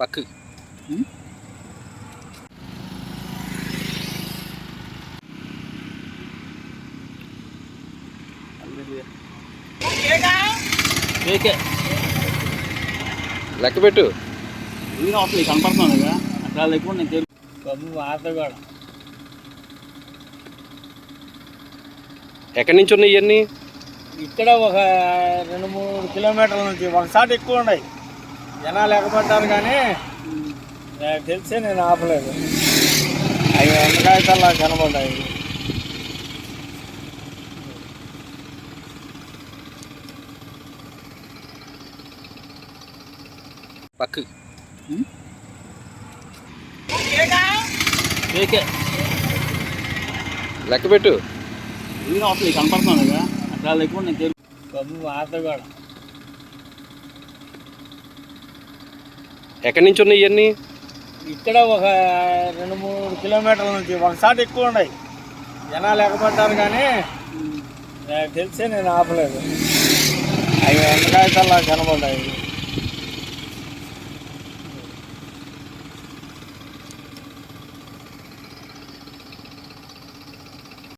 పక్కు. కేకే. లెక్క పెట్టు. ఇది అసలు కనపడుతున్నాను కదా. అట్లా లేకుండా నేను తెలుసు బాబు వార్త కూడా. ఎక్కడి నుంచి ఉన్నాయి ఇవన్నీ? ఇక్కడ ఒక రెండు మూడు కిలోమీటర్ల నుంచి ఒకసారి ఎక్కువ ఉన్నాయి. జనాలు ఎగబడ్డారు కానీ నాకు తెలిసే నేను ఆపలేదు. అవి వంకాయతల్లా కనబడ్డాయి. పక్కు కేకే లెక్క పెట్టు. ఇది అసలు కనపడుతున్నాను కదా అట్లా లేకుండా నేను తెలుసు బాబు వార్త కూడా. ఎక్కడి నుంచి ఉన్నాయి ఇవన్నీ? ఇక్కడ ఒక రెండు మూడు కిలోమీటర్ల నుంచి. ఒకసారి ఎక్కువ ఉన్నాయి. జనాలు ఎగబడ్డారు కానీ నాకు తెలిసే నేను ఆపలేదు. అవి ఎండకాయతల్లా కనబడ్డాయి.